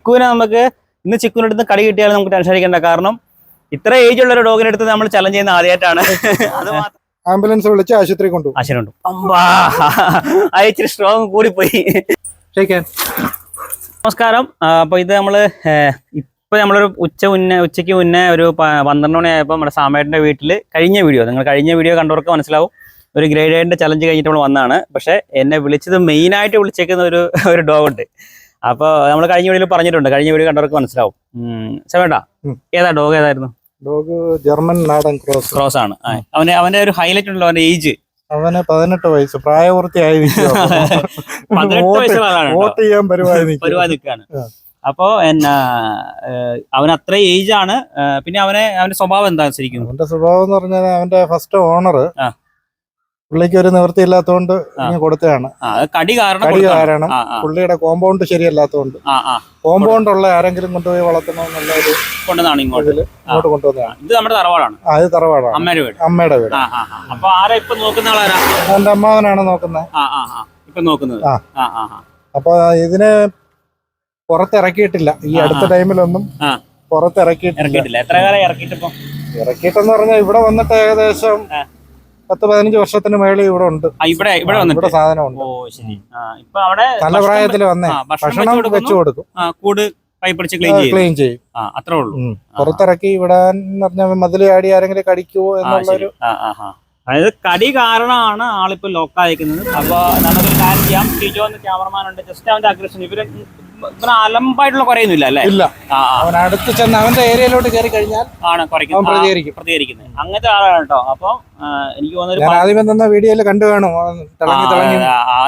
ചിക്കുവിനെ നമുക്ക് ഇന്ന് ചിക്കുവിന്റെ അടുത്ത് കടി കിട്ടിയാൽ നമുക്ക് ടെൻഷൻ അടിക്കേണ്ട. കാരണം ഇത്ര ഏജ് ഉള്ള ഒരു ഡോഗിനെ അടുത്ത് നമ്മൾ ചലഞ്ച് ചെയ്യുന്ന ആദ്യമായിട്ടാണ് അത് ആംബുലൻസ് വിളിച്ച് ആശുപത്രി കൊണ്ടു ആശുപത്രി അമ്പാ. അയച്ചിരി സ്ട്രോങ് കൂടിപ്പോയി. നമസ്കാരം. അപ്പൊ ഇത് നമ്മൾ ഇപ്പൊ നമ്മളൊരു ഉച്ച മുന്നേ ഉച്ചയ്ക്ക് മുന്നേ ഒരു പന്ത്രണ്ട് മണിയായപ്പോൾ നമ്മുടെ സാമേട്ടന്റെ വീട്ടിൽ കഴിഞ്ഞ വീഡിയോ നിങ്ങൾ കഴിഞ്ഞ വീഡിയോ കണ്ടവർക്ക് മനസ്സിലാവും. ഒരു ഗ്രേഡ് എയ്ഡിന്റെ ചലഞ്ച് കഴിഞ്ഞിട്ട് നമ്മൾ വന്നതാണ്. പക്ഷെ എന്നെ വിളിച്ചത് മെയിൻ ആയിട്ട് വിളിച്ചേക്കുന്ന ഒരു ഒരു ഡോഗ് ഉണ്ട്. അപ്പോൾ നമ്മൾ കഴിഞ്ഞ വീഡിയോയിൽ പറഞ്ഞിട്ടുണ്ട്. കഴിഞ്ഞ വീഡിയോ കണ്ടവർക്ക് മനസ്സിലാവും. ചേട്ട. ഏതാ ഡോഗ്? ഏതായിരുന്നു? ഡോഗ് ജർമ്മൻ നാടൻ ക്രോസ്. ക്രോസ് ആണ്. അവന് അവന്റെ ഒരു ഹൈലൈറ്റ് ഉണ്ടല്ലോ അവന്റെ ഏജ്. അവന് പതിനെട്ട് വയസ്സ്. പ്രായപൂർത്തിയായി വോട്ട് ചെയ്യാൻ പരിപാടി. പരിപാടി നിൽക്കുകയാണ്. അപ്പോ എന്നാ അവൻ അത്ര ഏജ് ആണ്. പിന്നെ അവനെ അവന്റെ സ്വഭാവം എന്താ ശരിക്കും? അവന്റെ സ്വഭാവം എന്ന് പറഞ്ഞാൽ അവന്റെ ഫസ്റ്റ് ഓണർ. പുള്ളിക്ക് ഒരു നിവൃത്തി ഇല്ലാത്തതുകൊണ്ട് ഇങ്ങനെ കൊടുത്തതാണ്. കടി കാരണം കടി. കാരണം പുള്ളിയുടെ കോമ്പൗണ്ട് ശരിയല്ലാത്തതുകൊണ്ട്. കോമ്പൗണ്ട് ഉള്ള ആരെങ്കിലും കൊണ്ടുപോയി വളർത്തണമെന്നുള്ള ഒരു കൊണ്ടുവന്നാണ് ഇങ്ങോട്ട്. ഇങ്ങോട്ട് കൊണ്ടുവന്നതാണ്. ഇത് നമ്മുടെ തറവാടാണ്. അത് തറവാടാണ്. അമ്മയുടെ വീട്. അമ്മയുടെ വീട്. അപ്പൊ ആരാ ഇപ്പൊ നോക്കുന്ന ആളാരാ? അവന്റെ അമ്മാവനാണ് നോക്കുന്നത്. ഇപ്പൊ നോക്കുന്നത്. അപ്പൊ ഇതിനെ പുറത്തിറക്കിയിട്ടില്ല. ഈ അടുത്ത ടൈമിലൊന്നും. പുറത്തിറക്കിയിട്ടില്ല. എത്ര കാലം ഇറക്കിയിട്ട് ഇപ്പൊ ഇറക്കിയിട്ടെന്ന് പറഞ്ഞാൽ ഇവിടെ വന്നിട്ട് ഏകദേശം. പത്ത് പതിനഞ്ച് വർഷത്തിന് മേളിൽ ഇവിടെ ഉണ്ട്. ഇവിടെ ഇവിടെ ഇവിടെ സാധനമുണ്ട്. ഓ ശരി. ആ ഇപ്പൊ അവിടെ നല്ല പ്രായത്തിൽ വന്നേ. ഭക്ഷണം വെച്ചു കൊടുക്കും. കൂട് ക്ലീൻ ചെയ്യും. ക്ലീൻ ചെയ്യും. അത്രേ ഉള്ളൂ. പുറത്തിറക്കി വിടാൻ പറഞ്ഞാൽ മതിൽ ആടി ആരെങ്കിലും കടിക്കുവോ എന്നുള്ളൊരു. അതായത് കടി കാരണമാണ് ആളിപ്പോ ലോക്കായിരിക്കുന്നത് അപ്പൊ നമുക്കൊരു കാര്യം ചെയ്യാം. ടിജോ എന്ന് ക്യാമറമാൻ ഉണ്ട്. ജസ്റ്റ് അവന്റെ അഗ്രഷൻ ഇവർ അലമ്പായിട്ടുള്ള കുറയൊന്നുമില്ല അല്ലേ? ഇല്ല. അവൻ അടുത്ത് ചെന്ന് അവന്റെ ഏരിയയിലോട്ട് കയറി കഴിഞ്ഞാൽ ആണ് കുറയ്ക്കും പ്രതികരിക്കും. പ്രതികരിക്കുന്നത്. അങ്ങനത്തെ ആളാണ് കേട്ടോ. അപ്പൊ എനിക്ക് തോന്നുന്നു ആദ്യം തന്ന വീഡിയോയിൽ കണ്ടു കാണും.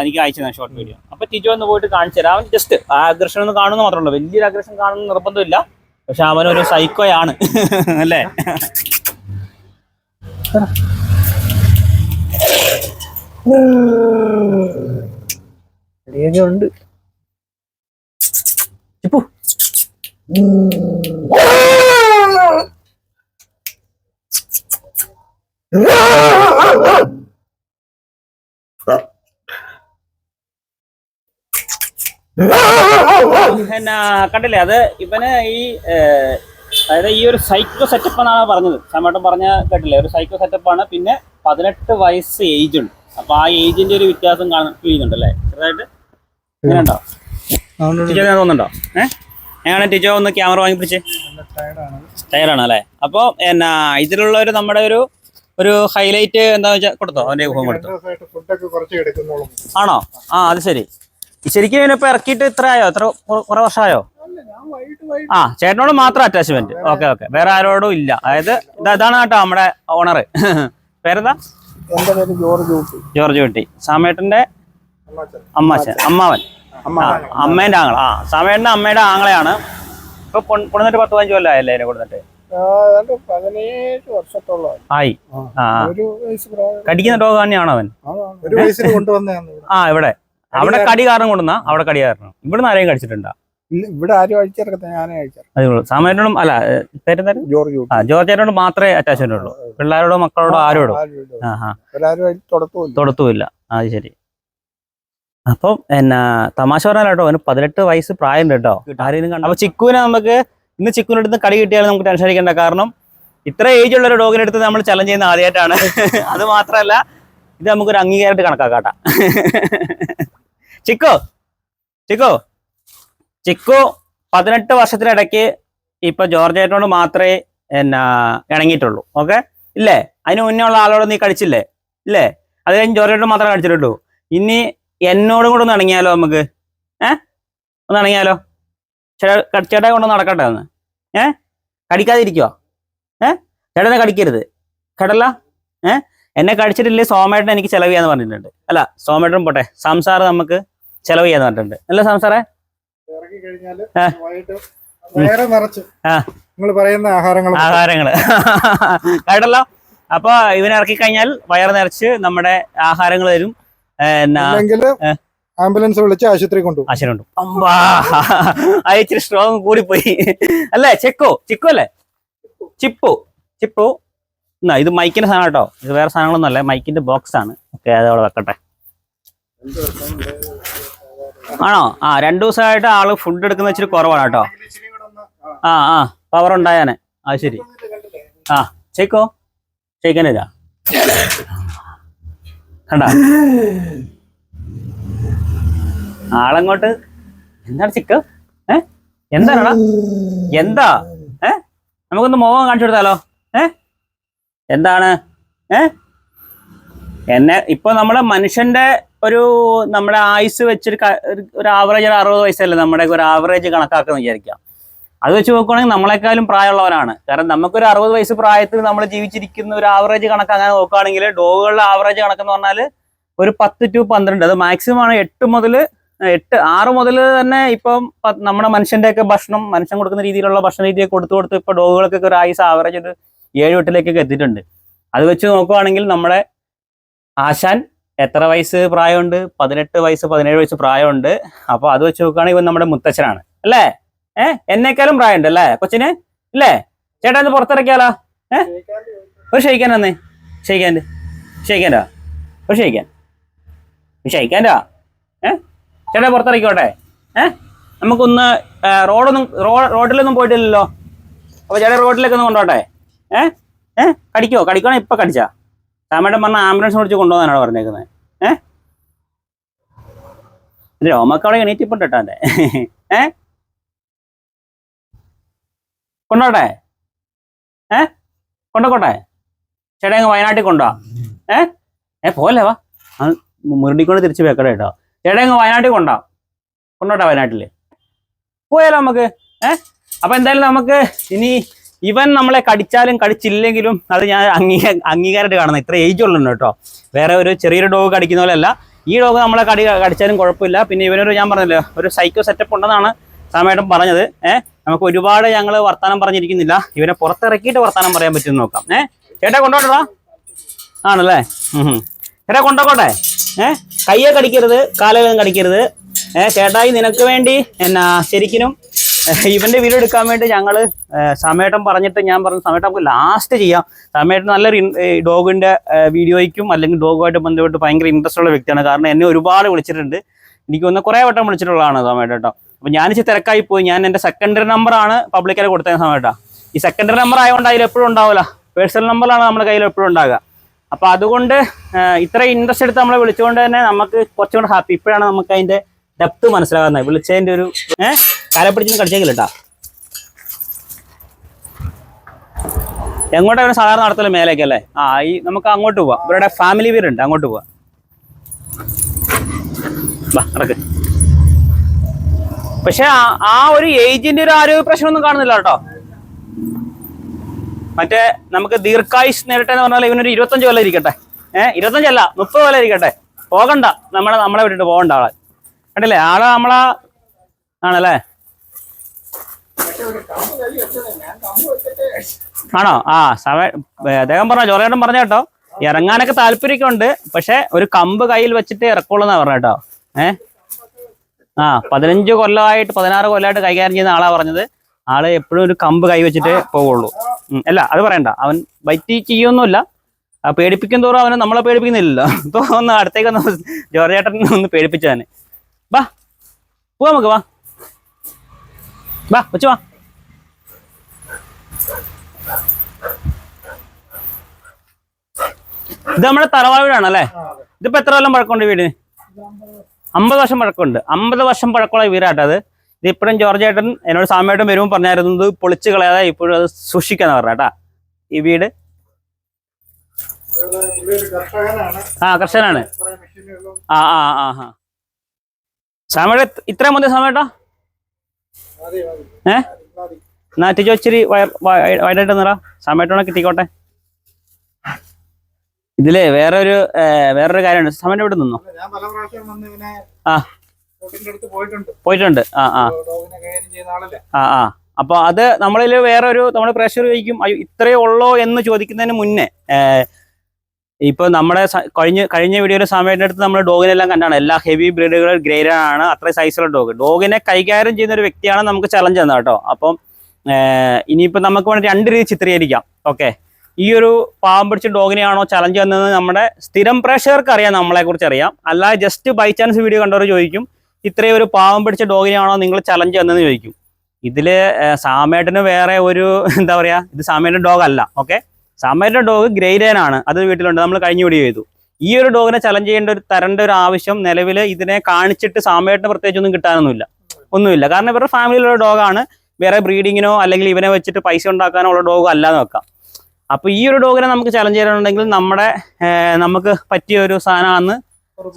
എനിക്ക് അയച്ചു ഷോർട്ട് വീഡിയോ അപ്പൊ ടിജോ ഒന്ന് പോയിട്ട് കാണിച്ചു തരാം. അവൻ ജസ്റ്റ് ആ അഗ്രഷൻ ഒന്ന് കാണുന്ന മാത്രമല്ല വലിയൊരു അഗ്രഷൻ കാണുന്ന നിർബന്ധമില്ല. പക്ഷെ അവൻ ഒരു സൈക്കോയാണ് അല്ലേ? ഉണ്ട്? ചിപ്പു. പിന്നെ കണ്ടില്ലേ? അത് ഇവന് ഈ അതായത് ഈ ഒരു സൈക്കോ സെറ്റപ്പ് എന്നാണ് പറഞ്ഞത്. സാമേട്ടൻ പറഞ്ഞ കേട്ടില്ലേ? ഒരു സൈക്കോ സെറ്റപ്പ് ആണ്. പിന്നെ പതിനെട്ട് വയസ്സ് ഏജ് ഉണ്ട്. അപ്പൊ ആ ഏജിന്റെ ഒരു വ്യത്യാസം കാണുന്നുണ്ടല്ലേ ചെറുതായിട്ട്. ഇങ്ങനെ ഉണ്ടോ? ടീച്ചർ ഞാൻ തോന്നുന്നുണ്ടോ ഏഹ് എങ്ങനെ ടീച്ചർ ഒന്ന് ക്യാമറ വാങ്ങി പിടിച്ച്? ടയറാണ് അല്ലേ? അപ്പോൾ എന്നാ ഇതിലുള്ള ഒരു നമ്മുടെ ഒരു ഒരു ഹൈലൈറ്റ് എന്താ വെച്ചാൽ കൊടുത്തോ? അവന്റെ മുഖം കൊടുത്തോ. ആണോ? ആ അത് ശരി. ശരിക്കും ഇവനിപ്പോ ഇറക്കിയിട്ട് ഇത്ര ആയോ? എത്ര കുറെ വർഷമായോ? ആ ചേട്ടനോട് മാത്രം അറ്റാച്ച്മെന്റ് ഓക്കെ ഓക്കെ വേറെ ആരോടും ഇല്ല. അതായത് ഇതാ- ഇതാണ് കേട്ടോ നമ്മുടെ ഓണർ പേരെന്താ? ജോർജ് കുട്ടി. ജോർജ് കുട്ടി. സാമേട്ടന്റെ അമ്മാച്ചൻ. അമ്മാവൻ. അമ്മേന്റെ ആങ്ങള. ആ സമയണ്ണ അമ്മയുടെ ആങ്ങളെയാണ്. ഇപ്പൊ കൊണ്ടുവന്നിട്ട് പത്ത് പതിനഞ്ച് കൊല്ലമായല്ലേ അതിനെ കൊടുത്തിട്ട്? പതിനേഴ് വർഷത്തോളം ആയി. ആ ഒരു വയസ്സ് പ്രായം. കടിക്കുന്ന ഡോഗ് തന്നെയാണോ അവൻ? ഒരു വയസ്സിൽ കൊണ്ടുവന്നാണ് ആ ഇവിടെ. അവിടെ കടി കാരണം കൊണ്ടുവന്ന അവിടെ കടി കാരണം. ഇവിടുന്ന് ആരെയും കടിച്ചിട്ടുണ്ടോ? ഇവിടെ ആരും ഞാനേ അല്ല പേരെന്തായാലും ജോർജ് ഊട്ടി ആ ജോർജ് ചേട്ടനോട് മാത്രമേ അറ്റാച്ച്മെന്റ് ഉള്ളൂ പിള്ളേരോടോ മക്കളോടോ ആരോടും. ആ തൊടത്തുമില്ല. അത് ശരി. അപ്പം എന്നാ തമാശ പറഞ്ഞാലോ അവന് പതിനെട്ട് വയസ്സ് പ്രായം കേട്ടോ. അപ്പൊ ചിക്കുവിനെ നമുക്ക് ഇന്ന് ചിക്കുവിന് അടുത്ത് കടി കിട്ടിയാൽ നമുക്ക് ടെൻഷൻ അടിക്കേണ്ട. കാരണം ഇത്ര ഏജ് ഉള്ള ഒരു ഡോഗിനെ അടുത്ത് നമ്മൾ ചലഞ്ച് ചെയ്യുന്ന ആദ്യമായിട്ടാണ്. അത് മാത്രമല്ല ഇത് നമുക്കൊരു അംഗീകാരമായിട്ട് കണക്കാക്കാട്ടാ. ചിക്കോ ചിക്കോ ചിക്കു പതിനെട്ട് വർഷത്തിനിടയ്ക്ക് ഇപ്പൊ ജോർജ് ഏട്ടനോട് മാത്രമേ എന്നാ ഇണങ്ങിയിട്ടുള്ളൂ. ഓക്കെ ഇല്ലേ? അതിന് മുന്നേ ഉള്ള ആളോട് നീ കടിച്ചില്ലേ ഇല്ലേ? അത് കഴിഞ്ഞ് ജോർജ് ഏട്ടൻ മാത്രമേ കടിച്ചിട്ടുള്ളൂ ഇനി എന്നോടും കൂടെ ഒന്ന് ഇണങ്ങിയാലോ നമുക്ക്? ഏ? ഒന്ന് ഇണങ്ങിയാലോ? ചേട്ടാ ചേട്ടാ കൊണ്ടൊന്ന് നടക്കട്ടെ ഒന്ന്. ഏ? കടിക്കാതിരിക്കുവോ? ഏ? ചേട്ടനെ കടിക്കരുത്. കേട്ടല്ല? ഏ? എന്നെ കടിച്ചിട്ടില്ലേ സോമേട്ടൻ എനിക്ക് ചെലവ് ചെയ്യാന്ന് പറഞ്ഞിട്ടുണ്ട്. അല്ല സോമേട്ടൻ പോട്ടെ. സംസാർ നമുക്ക് ചെലവ് ചെയ്യാന്ന് പറഞ്ഞിട്ടുണ്ട്. അല്ല സംസാറേ? ആഹാരങ്ങൾ. കേട്ടല്ലോ? അപ്പൊ ഇവനെ ഇറക്കി കഴിഞ്ഞാൽ വയറ് നിറച്ച് നമ്മുടെ ആഹാരങ്ങൾ തരും. ആംബുലൻസ് വിളിച്ച് ആശുപത്രി കൊണ്ടു ആശുപത്രി അമ്പാ അയച്ചിരി സ്ട്രോങ് കൂടിപ്പോയി. അല്ലേ ചെക്കോ ചിക്കോ അല്ലേ? ചിപ്പു ചിപ്പു. എന്നാ ഇത് മൈക്കിന്റെ സാധനം കേട്ടോ. ഇത് വേറെ സാധനങ്ങളൊന്നും അല്ലേ മൈക്കിന്റെ ബോക്സ് ആണ്. ഓക്കെ അത് അവിടെ വെക്കട്ടെ. ആണോ? ആ രണ്ടു ദിവസമായിട്ട് ആൾ ഫുഡ് എടുക്കുന്ന ഇച്ചിരി കുറവാണ് കേട്ടോ. ഇച്ചിരി ആ, ആ ആ പവർ ഉണ്ടായാനെ. അത് ശരി. ആ ചേക്കോ ഷെയ്ക്കാനില്ല കണ്ട? ആളങ്ങോട്ട്. എന്താണ് ചിക്ക്? ഏ? എന്താണടാ? എന്താ? ഏ? നമുക്കൊന്ന് മുഖം കാണിച്ചു കൊടുത്താലോ? ഏ? എന്താണ്? ഏ? എന്നെ ഇപ്പൊ നമ്മുടെ മനുഷ്യന്റെ ഒരു നമ്മുടെ ആയുസ് വെച്ചൊരു ഒരു- ഒരു ആവറേജ് ഒരു അറുപത് വയസ്സല്ലേ? നമ്മുടെ ഒരു ആവറേജ് കണക്കാക്കുന്ന വിചാരിക്കാം. അത് വെച്ച് നോക്കുകയാണെങ്കിൽ നമ്മളെക്കാളും പ്രായമുള്ളവരാണ്. കാരണം നമുക്കൊരു അറുപത് വയസ്സ് പ്രായത്തിൽ നമ്മൾ ജീവിച്ചിരിക്കുന്ന ഒരു ആവറേജ് കണക്ക് അങ്ങനെ നോക്കുകയാണെങ്കിൽ ഡോഗുകളുടെ ആവറേജ് കണക്കെന്ന് പറഞ്ഞാൽ ഒരു പത്ത് ടു പന്ത്രണ്ട് അത് മാക്സിമം ആണ് എട്ട് മുതൽ എട്ട് ആറ് മുതൽ തന്നെ ഇപ്പം നമ്മുടെ മനുഷ്യന്റെയൊക്കെ ഭക്ഷണം മനുഷ്യൻ കൊടുക്കുന്ന രീതിയിലുള്ള ഭക്ഷണ രീതിയൊക്കെ കൊടുത്തു കൊടുത്ത് ഇപ്പൊ ഡോഗുകൾക്കൊക്കെ ഒരു ആയുസ് ആവറേജ് ഒരു ഏഴ് എട്ടിലേക്കൊക്കെ എത്തിയിട്ടുണ്ട്. അത് വെച്ച് നോക്കുകയാണെങ്കിൽ നമ്മുടെ ആശാൻ എത്ര വയസ്സ് പ്രായമുണ്ട്? പതിനെട്ട് വയസ്സ് പതിനേഴ് വയസ്സ് പ്രായമുണ്ട്. അപ്പോൾ അത് വെച്ച് നോക്കുകയാണെങ്കിൽ ഇവൻ നമ്മുടെ മുത്തച്ഛനാണ്. അല്ലേ? ഏ? എന്നേക്കാളും പ്രായമുണ്ട് അല്ലേ കൊച്ചിന്? ഇല്ലേ? ചേട്ടാ ഒന്ന് പുറത്തിറക്കിയാലോ? ഒരു ഷെയ്ക്കാൻ വന്നേ ഷെയ്ക്കാൻ ഷെയ്ക്കാന്റെ ഒരു ഷെയ്ക്കാൻ ഷെയ്ക്കാന്റെ ഏ? ചേട്ടാ പുറത്തിറക്കിക്കോട്ടെ. ഏ? നമുക്കൊന്ന് റോഡൊന്നും റോഡിലൊന്നും പോയിട്ടില്ലല്ലോ. അപ്പൊ ചേട്ടാ റോഡിലേക്ക് ഒന്ന് കൊണ്ടോട്ടെ. ഏ? ഏ? കടിക്കോ? കടിക്കണോ ഇപ്പൊ കടിച്ചാ. സാമേട്ടൻ പറഞ്ഞ ആംബുലൻസ് വിളിച്ച് കൊണ്ടുപോകാനാണ് പറഞ്ഞേക്കുന്നത് ഏ? ഇത് രോമക്കവിടെ എണീറ്റിപ്പുണ്ട് കേട്ടോ എന്റെ ഏ? കൊണ്ടോട്ടെ? ഏ? കൊണ്ടോട്ടെ ചേട്ടാ അങ്ങ് വയനാട്ടിൽ കൊണ്ടോ ഏ? ഏ പോലെ വാ. മുരടിക്കൊണ്ട് തിരിച്ച് വെക്കട കേട്ടോ. ചേട്ടാ അങ്ങ് വയനാട്ടിൽ കൊണ്ടോ കൊണ്ടോട്ടെ വയനാട്ടിൽ പോയാലോ നമുക്ക്? ഏ? അപ്പൊ എന്തായാലും നമുക്ക് ഇനി ഇവൻ നമ്മളെ കടിച്ചാലും കടിച്ചില്ലെങ്കിലും അത് ഞാൻ അംഗീക അംഗീകാരമായിട്ട് കാണുന്നത് ഇത്ര ഏജ് ഉള്ളു കേട്ടോ. വേറെ ഒരു ചെറിയൊരു ഡോഗ് കടിക്കുന്ന പോലെയല്ല ഈ ഡോഗ് നമ്മളെ കടി കടിച്ചാലും കുഴപ്പമില്ല. പിന്നെ ഇവനൊരു ഞാൻ പറഞ്ഞല്ലോ ഒരു സൈക്കോ സെറ്റപ്പ് ഉണ്ടെന്നാണ് സാമേട്ടൻ പറഞ്ഞത്. ഏഹ് നമുക്ക് ഒരുപാട് ഞങ്ങൾ വർത്താനം പറഞ്ഞിരിക്കുന്നില്ല. ഇവനെ പുറത്തിറക്കിയിട്ട് വർത്താനം പറയാൻ പറ്റുമെന്ന് നോക്കാം. ഏഹ് ചേട്ടാ കൊണ്ടോട്ടോ ആണല്ലേ. ചേട്ടാ കൊണ്ടോക്കോട്ടെ. ഏഹ് കയ്യെ കടിക്കരുത് കാലകളും കടിക്കരുത്. ഏഹ് ചേട്ടായി നിനക്ക് വേണ്ടി എന്നാ ശരിക്കും ഇവന്റെ വീഡിയോ എടുക്കാൻ വേണ്ടി ഞങ്ങൾ ഏഹ് സമേട്ടൻ പറഞ്ഞിട്ട് ഞാൻ പറഞ്ഞു സമേട്ടൻ നമുക്ക് ലാസ്റ്റ് ചെയ്യാം. സമേട്ടൻ നല്ലൊരു ഡോഗിന്റെ വീഡിയോയ്ക്കും അല്ലെങ്കിൽ ഡോഗുമായിട്ട് ബന്ധപ്പെട്ട് ഭയങ്കര ഇൻട്രസ്റ്റ് ഉള്ള വ്യക്തിയാണ്. കാരണം എന്നെ ഒരുപാട് വിളിച്ചിട്ടുണ്ട്. എനിക്ക് ഒന്ന് കുറേ വട്ടം വിളിച്ചിട്ടുള്ളതാണ് സമേട്ടൻ കേട്ടോ. അപ്പൊ ഞാൻ ഇച്ചിരി തിരക്കായി പോയി. ഞാൻ എന്റെ സെക്കൻഡറി നമ്പർ ആണ് പബ്ലിക്കായി കൊടുത്തത് സമയത്താ ഈ സെക്കൻഡറി നമ്പർ ആയതുകൊണ്ട് അതിൽ എപ്പോഴും ഉണ്ടാവില്ല പേഴ്സണൽ നമ്പറാണ് നമ്മുടെ കയ്യിൽ എപ്പോഴും ഉണ്ടാകുക അപ്പൊ അതുകൊണ്ട് ഇത്ര ഇൻട്രസ്റ്റ് എടുത്ത് നമ്മളെ വിളിച്ചുകൊണ്ട് തന്നെ നമുക്ക് കുറച്ചും കൂടെ ഹാപ്പി ഇപ്പോഴാണ് നമുക്ക് അതിന്റെ ഡെപ്ത് മനസ്സിലാകുന്നത്. വിളിച്ചതിന്റെ ഒരു ഏഹ് കാല പിടിച്ചു കടിച്ചേക്കില്ല കേട്ടാ. എങ്ങോട്ടാണ് സാധാരണ നടത്തൽ? മേലേക്ക് അല്ലേ? ആ ഈ നമുക്ക് അങ്ങോട്ട് പോവാം. ഇവരുടെ ഫാമിലി വീടുണ്ട്. അങ്ങോട്ട് പോവാം. നടക്ക്. പക്ഷെ ആ- ഒരു ഏജിന്റെ ഒരു ആരോഗ്യ പ്രശ്നമൊന്നും കാണുന്നില്ല കേട്ടോ. മറ്റേ നമുക്ക് ദീർഘായുസ് നേരിട്ടെ എന്ന് പറഞ്ഞാൽ ഇവനൊരു ഇരുപത്തഞ്ച് കൊല്ലം ഇരിക്കട്ടെ. ഏഹ് ഇരുപത്തഞ്ചല്ല മുപ്പത് കൊല്ലം ഇരിക്കട്ടെ. പോകണ്ട നമ്മളെ നമ്മളെ വിട്ടിട്ട് പോകണ്ട ആളെ. കണ്ടില്ലേ? ആളെ നമ്മളെ ആണല്ലേ? ആണോ? ആ സമ അദ്ദേഹം പറഞ്ഞ ജോറേട്ടൻ പറഞ്ഞ കേട്ടോ ഇറങ്ങാനൊക്കെ താല്പര്യമൊക്കെ ഉണ്ട് പക്ഷെ ഒരു കമ്പ് കയ്യിൽ വെച്ചിട്ട് ഇറക്കുള്ളൂ എന്നാ പറഞ്ഞ കേട്ടോ. ഏ? ആ പതിനഞ്ച് കൊല്ലമായിട്ട് പതിനാറ് കൊല്ലമായിട്ട് കൈകാര്യം ചെയ്യുന്ന ആളാ പറഞ്ഞത്. ആൾ എപ്പോഴും ഒരു കമ്പ് കൈ വെച്ചിട്ട് പോവുള്ളൂ അല്ല അത് പറയണ്ട. അവൻ ബൈറ്റ് ചെയ്യൊന്നുമില്ല പേടിപ്പിക്കും തോറും അവനെ നമ്മളെ പേടിപ്പിക്കുന്നില്ലല്ലോ. ഇപ്പൊ ഒന്ന് അടുത്തേക്ക് ഒന്ന് ജോർജ് ചേട്ടൻ ഒന്ന് പേടിപ്പിച്ചവന് വാ പോവാ നമുക്ക് വാ. വാ വെച്ചു വാ. ഇത് നമ്മുടെ തറവാട് വീടാണല്ലേ? ഇതിപ്പോ എത്ര കൊല്ലം പഴക്കമുണ്ട് വീടിന് അമ്പത് വർഷം പഴക്കമുണ്ട്. അമ്പത് വർഷം പഴക്കമുള്ള വീരാട്ടത് ഇത് ഇപ്പോഴും ജോർജ് ഏട്ടൻ എന്നോട് സാമേട്ടൻ വരുമ്പോൾ പറഞ്ഞായിരുന്നു ഇത് പൊളിച്ച് കളയാതെ ഇപ്പോഴും അത് സൂക്ഷിക്കാന്ന് പറഞ്ഞേട്ടാ ഈ വീട്? ആ കർഷകനാണ്. ആ ആ ആ ആ. സാമേട്ട ഇത്രയും മതി സാമേട്ടാ ഏ? എന്നാ ടീച്ചർ ഇച്ചിരി വയർ വയറായിട്ട് നിറ സാമേട്ടോണെ കിട്ടിക്കോട്ടെ. ഇതിലേ വേറൊരു ഏ, വേറൊരു കാര്യമുണ്ട്. സമയം ഇവിടെ നിന്നോ? ആ. പോയിട്ടുണ്ട്. ആ ആ. ആ ആ. അപ്പൊ അത് നമ്മളിൽ വേറെ ഒരു നമ്മുടെ പ്രഷർ ചോദിക്കും അയ്യോ ഇത്രയേ ഉള്ളോ എന്ന് ചോദിക്കുന്നതിന് മുന്നേ ഇപ്പൊ നമ്മുടെ കഴിഞ്ഞ കഴിഞ്ഞ വീഡിയോ സമയത്തിന്റെ അടുത്ത് നമ്മൾ ഡോഗിനെല്ലാം കണ്ടാണ്. എല്ലാ ഹെവി ബ്രീഡുകൾ ഗ്രേഡാണ് ആണ് അത്രയും സൈസുള്ള ഡോഗ്. ഡോഗിനെ കൈകാര്യം ചെയ്യുന്ന ഒരു വ്യക്തിയാണ് നമുക്ക് ചലഞ്ച് തന്നെ കേട്ടോ. അപ്പം ഇനിയിപ്പോ നമുക്ക് വേണ്ടി രണ്ട് രീതി ചിത്രീകരിക്കാം. ഓക്കെ. ഈ ഒരു പാവം പിടിച്ച ഡോഗിനെയാണോ ചലഞ്ച് തന്നത് നമ്മുടെ സ്ഥിരം പ്രേക്ഷകർക്ക് അറിയാം നമ്മളെ കുറിച്ച് അറിയാം. അല്ലാതെ ജസ്റ്റ് ബൈ ചാൻസ് വീഡിയോ കണ്ടവർ ചോദിക്കും ഇത്രയും ഒരു പാവം പിടിച്ച ഡോഗിനെയാണോ നിങ്ങൾ ചലഞ്ച് വന്നതെന്ന് ചോദിക്കും. ഏർ, സാമേട്ടന് വേറെ ഒരു എന്താ പറയാ ഇത് സാമേട്ടൻ ഡോഗ് അല്ല ഓക്കെ സാമേട്ടന്റെ ഡോഗ് ആണ് അത് വീട്ടിലുണ്ട് നമ്മൾ കഴിഞ്ഞ വീഡിയോ ചെയ്തു. ഈ ഒരു ഡോഗിനെ ചലഞ്ച് ചെയ്യേണ്ട ഒരു തരേണ്ട ഒരു ആവശ്യം നിലവിൽ ഇതിനെ കാണിച്ചിട്ട് സാമേട്ടന് പ്രത്യേകിച്ച് ഒന്നും കിട്ടാനൊന്നുമില്ല. ഒന്നുമില്ല. കാരണം ഇവരുടെ ഫാമിലിയിലുള്ള ഡോഗാണ് വേറെ ബ്രീഡിങ്ങിനോ അല്ലെങ്കിൽ ഇവനെ വെച്ചിട്ട് പൈസ ഉണ്ടാക്കാനോ ഉള്ള ഡോഗ് അല്ലാന്ന് വെക്കാം. അപ്പൊ ഈ ഒരു ഡോഗിനെ നമുക്ക് ചലഞ്ച് ചെയ്യാനുണ്ടെങ്കിൽ നമ്മുടെ നമുക്ക് പറ്റിയ ഒരു സാധനമാണെന്ന്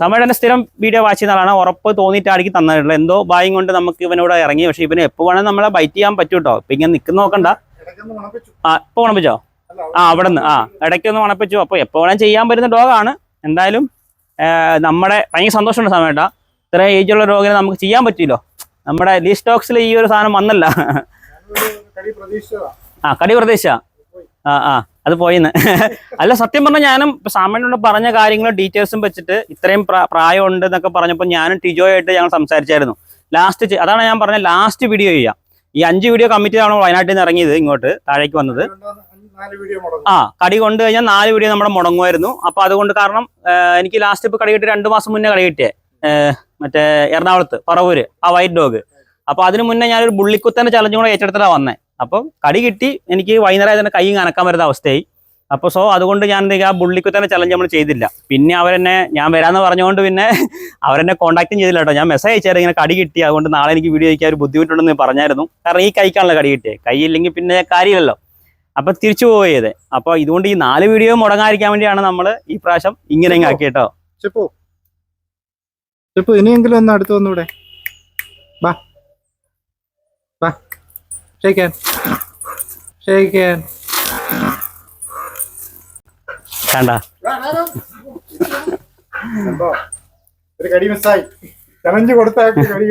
സമയം സ്ഥിരം വീഡിയോ വാച്ച് ചെയ്യുന്ന ആളാണ്. ഉറപ്പ് തോന്നിയിട്ടായിരിക്കും തന്നിട്ടുള്ളത് എന്തോ ഭയം കൊണ്ട് നമുക്ക് ഇവനോട് ഇറങ്ങി. പക്ഷെ ഇവന് എപ്പോൾ വേണമെങ്കിൽ നമ്മളെ ബൈറ്റ് ചെയ്യാൻ പറ്റും കേട്ടോ ഇപ്പം ഇങ്ങനെ നിൽക്കുന്ന നോക്കണ്ട. ആ ഇപ്പോൾ ഉണപ്പിച്ചോ? ആ അവിടെ നിന്ന് ആ ഇടയ്ക്കൊന്ന് ഉണപ്പിച്ചു. അപ്പോൾ എപ്പോ വേണേലും ചെയ്യാൻ പറ്റുന്ന ഡോഗാണ് എന്തായാലും നമ്മുടെ ഭയങ്കര സന്തോഷമുണ്ട് സമയട്ട. ഇത്ര ഏജുള്ള ഡോഗിനെ നമുക്ക് ചെയ്യാൻ പറ്റില്ലോ നമ്മുടെ ലീസ്റ്റോക്സിൽ ഈ ഒരു സാധനം വന്നല്ല. ആ കടി പ്രദേശ ആ ആ അത് പോയിന്ന്. അല്ല സത്യം പറഞ്ഞാൽ ഞാനും സാമാന്യോട് പറഞ്ഞ കാര്യങ്ങളും ഡീറ്റെയിൽസും വെച്ചിട്ട് ഇത്രയും പ്രാ- പ്രായമുണ്ട് എന്നൊക്കെ പറഞ്ഞപ്പോൾ ഞാനും ടിജോ ആയിട്ട് ഞങ്ങൾ സംസാരിച്ചായിരുന്നു. ലാസ്റ്റ് അതാണ് ഞാൻ പറഞ്ഞ ലാസ്റ്റ് വീഡിയോ ചെയ്യാം. ഈ അഞ്ച് വീഡിയോ കമ്മിറ്റി ആണ് വയനാട്ടിൽ നിന്ന് ഇറങ്ങിയത് ഇങ്ങോട്ട് താഴേക്ക് വന്നത്. ആ കടി കൊണ്ട് കഴിഞ്ഞാൽ നാല് വീഡിയോ നമ്മുടെ മുടങ്ങുമായിരുന്നു. അപ്പൊ അതുകൊണ്ട് കാരണം എനിക്ക് ലാസ്റ്റ് ഇപ്പൊ കടി കിട്ടി രണ്ടു മാസം മുന്നേ കടി കിട്ടിയേ. മറ്റേ എറണാകുളത്ത് പറവൂര് ആ വൈറ്റ് ഡോഗ് അപ്പൊ അതിന് മുന്നേ ഞാനൊരു ബുള്ളിക്കുത്തന്റെ ചലഞ്ചും കൂടെ ഏറ്റെടുത്തിട്ടാണ് വന്നേ. അപ്പം കടി കിട്ടി എനിക്ക് വൈകുന്നേരം തന്നെ കൈ നനക്കാൻ വരുന്ന അവസ്ഥയായി. അപ്പോൾ സോ അതുകൊണ്ട് ഞാൻ എന്തെങ്കിലും ആ ബുള്ളിക്ക് തന്നെ ചലഞ്ച് നമ്മൾ ചെയ്തില്ല. പിന്നെ അവരെന്നെ ഞാൻ വരാന്ന് പറഞ്ഞുകൊണ്ട് പിന്നെ അവരെന്നെ കോൺടാക്റ്റും ചെയ്തില്ല കേട്ടോ. ഞാൻ മെസ്സേജ് അയച്ചായിരുന്നു ഇങ്ങനെ കടി കിട്ടി. അതുകൊണ്ട് നാളെ എനിക്ക് വീഡിയോ അയക്കാൻ ഒരു ബുദ്ധിമുട്ടുണ്ടെന്ന് പറഞ്ഞായിരുന്നു. കാരണം ഈ കൈക്കാണല്ലോ കടി കിട്ടിയത് കൈ ഇല്ലെങ്കിൽ പിന്നെ കാര്യമില്ലല്ലോ. അപ്പോൾ തിരിച്ചു പോയത്. അപ്പോൾ ഇതുകൊണ്ട് ഈ നാല് വീഡിയോ മുടങ്ങാതിരിക്കാൻ വേണ്ടിയാണ് നമ്മൾ ഈ പ്രാവശ്യം ഇങ്ങനെ ആക്കി കേട്ടോ. ചിപ്പു. ചിപ്പു ഇനിയെങ്കിലും ഒന്ന് അടുത്ത് വന്നൂടെ. ബാ. ബാ. ഷേക്കാൻ ഷേക്കാൻ കണ്ട? ഒരു കടി മിസ്സായി. ചലഞ്ച് കൊടുത്താക്കി കടി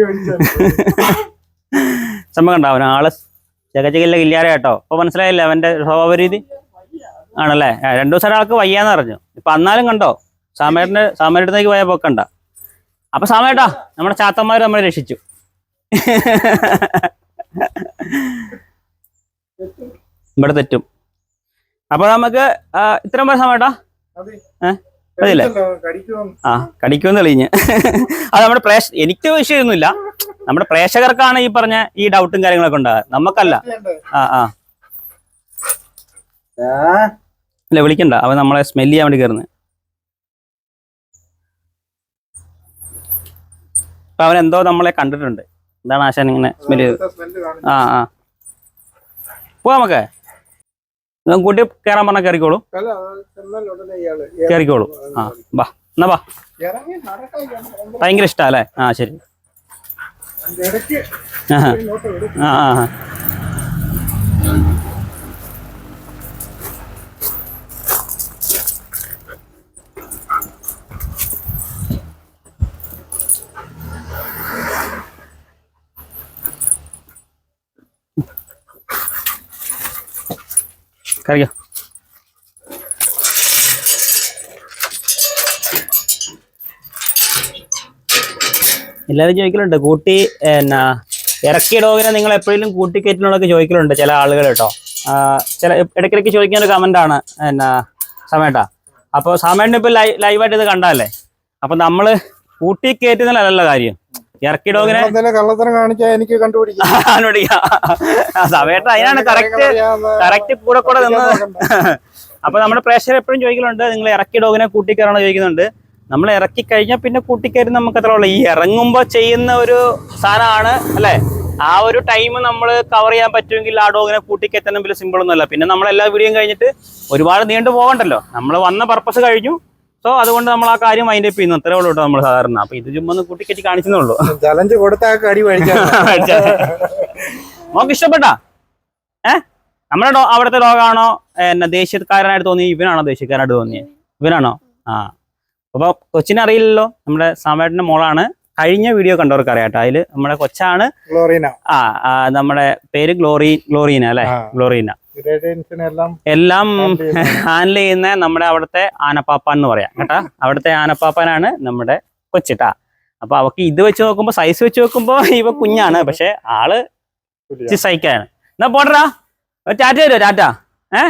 സംഭവം കണ്ടോ? അവൻ ആൾ ചകച്ചകില്ല കില്ലാര കേട്ടോ. അപ്പൊ മനസ്സിലായില്ല അവന്റെ സ്വഭാവ രീതി ആണല്ലേ രണ്ടു ദിവസം ഒരാൾക്ക് വയ്യാന്ന് പറഞ്ഞു. ഇപ്പൊ അന്നാലും കണ്ടോ? സാമേട്ടന്റെ സാമേരുടെ അടുത്തേക്ക് പോയ പോക്കണ്ട അപ്പൊ സാമേട്ടാ നമ്മുടെ ചാത്തന്മാര് നമ്മളെ രക്ഷിച്ചു. ഇവിടെ തെറ്റും. അപ്പൊ നമുക്ക് ഇത്രയും പേര് സമയട്ടാ അതില്ലേ? ആ കടിക്കുമെന്ന് തെളിഞ്ഞ്. അത് നമ്മുടെ പ്രേക്ഷ എനിക്ക് വിഷയമൊന്നുമില്ല നമ്മുടെ പ്രേക്ഷകർക്കാണ് ഈ പറഞ്ഞ ഈ ഡൗട്ടും കാര്യങ്ങളൊക്കെ ഉണ്ടാകുക നമുക്കല്ല. ആ ആ. അല്ല വിളിക്കണ്ട. അവ നമ്മളെ സ്മെൽ ചെയ്യാൻ വേണ്ടി കയറുന്നത് അപ്പൊ അവൻ എന്തോ നമ്മളെ കണ്ടിട്ടുണ്ട്. എന്താണ് ആശാൻ ഇങ്ങനെ സ്മെൽ ചെയ്ത് ആ ആ. പോവാ നമുക്ക് കൂട്ടി കയറാൻ പറഞ്ഞാൽ കയറിക്കോളൂ കയറിക്കോളൂ ആ ബാ എന്നാ ബാ ഭയങ്കര ഇഷ്ടല്ലേ ആ ശരി. ആ ആ ആ. കറിയോ എല്ലാവരും ചോദിക്കലുണ്ട്. കൂട്ടി എന്നാ ഇറക്കിയ ഡോഗിനെ നിങ്ങൾ എപ്പോഴും കൂട്ടിക്കയറ്റിനോടൊക്കെ ചോദിക്കലുണ്ട് ചില ആളുകൾ കേട്ടോ. ചില ഇടയ്ക്കിടയ്ക്ക് ചോദിക്കുന്ന ഒരു കമന്റ് ആണ് എന്നാ സമേട്ട. അപ്പോൾ സമേട്ടിന് ഇപ്പോൾ ലൈവായിട്ട് ഇത് കണ്ടല്ലേ നമ്മൾ നമ്മൾ കൂട്ടിക്കയറ്റുന്നതല്ല കാര്യം. ഇറക്കിയ ഡോഗിനെ കള്ളത്തരം കാണിച്ചാൽ എനിക്ക് കണ്ടുപിടിക്കാം. അതിനാണ് കറക്റ്റ് കറക്റ്റ് കൂടെ കൂടെ നിന്നത് അപ്പൊ നമ്മുടെ പ്രേക്ഷകർ എപ്പോഴും ചോദിക്കലുണ്ട് നിങ്ങൾ ഇറക്കി ഡോഗിനെ കൂട്ടിക്കയറണോ? ചോദിക്കുന്നുണ്ട്. നമ്മൾ ഇറക്കി കഴിഞ്ഞാൽ പിന്നെ കൂട്ടിക്കയറി നമുക്ക് അത്ര ഉള്ളു. ഈ ഇറങ്ങുമ്പോൾ ചെയ്യുന്ന ഒരു സാധനമാണ് അല്ലെ? ആ ഒരു ടൈം നമ്മൾ കവർ ചെയ്യാൻ പറ്റുമെങ്കിൽ ആ ഡോഗിനെ കൂട്ടിക്കയറ്റാൻ വലിയ സിമ്പിൾ ഒന്നുമല്ല. പിന്നെ നമ്മൾ എല്ലാ വീഡിയോയും കഴിഞ്ഞിട്ട് ഒരുപാട് നീണ്ടു പോകണ്ടല്ലോ. നമ്മൾ വന്ന പർപ്പസ് കഴിഞ്ഞു. സോ അതുകൊണ്ട് നമ്മൾ ആ കാര്യം അതിന്റെ ചെയ്യുന്നു. അത്രേ ഉള്ളൂ നമ്മൾ സാധാരണ. അപ്പൊ ഇത് ചുമ്മാ ഒന്ന് കൂട്ടിക്കയറ്റി കാണിച്ചതേ ഉള്ളൂ. ചലഞ്ച് കൊടുത്താൽ കടി മേടിച്ചാൽ നമുക്ക് ഇഷ്ടപ്പെട്ടാ? ഏ? നമ്മുടെ അവിടുത്തെ ഡോഗാണോ എന്നാ ദേശീയക്കാരനായിട്ട് തോന്നി ഇവനാണോ ദേശീയക്കാരനായിട്ട് തോന്നിയത് ഇവനാണോ? ആ. അപ്പൊ കൊച്ചിനെ അറിയില്ലല്ലോ. നമ്മുടെ സമയത്തിന്റെ മോളാണ്. കഴിഞ്ഞ വീഡിയോ കണ്ടവർക്ക് അറിയാം കേട്ടോ. അതിൽ നമ്മുടെ കൊച്ചാണ് ഗ്ലോറീന ആ നമ്മുടെ പേര് ഗ്ലോറി ഗ്ലോറീന അല്ലെ. ഗ്ലോറീന. എല്ലാം ഹാൻഡിൽ ചെയ്യുന്ന നമ്മുടെ അവിടുത്തെ ആനപ്പാപ്പ എന്ന് പറയാം കേട്ടാ? അവിടുത്തെ ആനപ്പാപ്പനാണ് നമ്മുടെ കൊച്ചിട്ടാ. അപ്പൊ അവക്ക് ഇത് വെച്ച് നോക്കുമ്പോ സൈസ് വെച്ച് നോക്കുമ്പോ ഇവ കുഞ്ഞാണ് പക്ഷെ ആൾ സൈക്കാണ് എന്നാ പോട്ടറാ ചാറ്റ ടാറ്റ തരുമോ ടാറ്റ? ഏ?